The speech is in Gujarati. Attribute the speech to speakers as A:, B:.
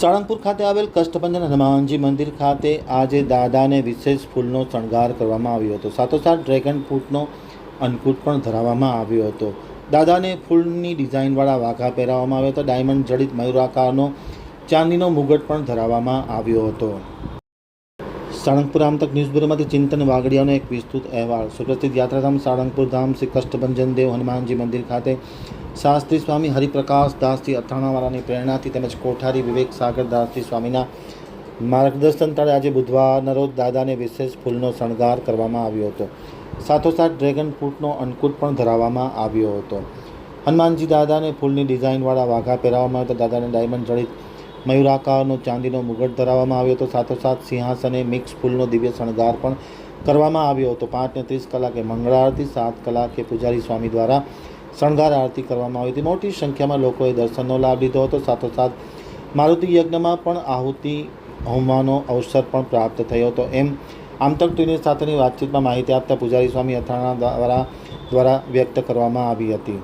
A: સાળંગપુર ખાતે આવેલ કષ્ટભંજન હનુમાનજી મંદિર ખાતે આજે દાદાને વિશેષ ફૂલનો શણગાર કરવામાં આવ્યો હતો. સાથોસાથ ડ્રેગન ફ્રૂટનો અન્નકૂટ પણ ધરાવવામાં આવ્યો હતો. દાદાને ફૂલની ડિઝાઇનવાળા વાઘા પહેરાવવામાં આવ્યો હતો. ડાયમંડ, જડિત મયુરાકારનો ચાંદીનો મુગટ પણ ધરાવવામાં આવ્યો હતો. સાળંગપુર આમતક ન્યૂઝ બ્યુરોમાંથી ચિંતન વાગડિયાનો એક વિસ્તૃત અહેવાલ. સુપ્રસિદ્ધ યાત્રાધામ સાળંગપુર ધામ શ્રી કષ્ટભંજન દેવ હનુમાનજી મંદિર ખાતે શાસ્ત્રી સ્વામી હરિપ્રકાશ દાસજી અથાણાવાળાની પ્રેરણાથી તેમજ કોઠારી વિવેક સાગર દાસજી સ્વામીના માર્ગદર્શન તળે આજે બુધવારના રોજ દાદાને વિશેષ ફૂલનો શણગાર કરવામાં આવ્યો હતો. સાથોસાથ ડ્રેગન ફ્રૂટનો અન્નકૂટ પણ ધરાવવામાં આવ્યો હતો. હનુમાનજી દાદાને ફૂલની ડિઝાઇનવાળા વાઘા પહેરાવવામાં આવ્યા હતા દાદાને ડાયમંડ જડિત મયુરાકારનો ચાંદીનો મુગટ ધરાવવામાં આવ્યો હતો. સાથોસાથ સિંહાસને મિક્સ ફૂલનો દિવ્ય શણગાર પણ કરવામાં આવ્યો હતો. પાંચને ત્રીસ કલાકે મંગળારતી, સાત કલાકે પૂજારી સ્વામી દ્વારા શણગાર આરતી કરવામાં આવી હતી. મોટી સંખ્યામાં લોકોએ દર્શનનો લાભ લીધો હતો. સાથોસાથ મારુતિ યજ્ઞમાં પણ આહુતિ હોમવાનો અવસર પણ પ્રાપ્ત થયો હતો. એમ આમતક ટીવી સાથેની વાતચીતમાં માહિતી આપતા પૂજારી સ્વામી અથાણા દ્વારા દ્વારા વ્યક્ત કરવામાં આવી હતી.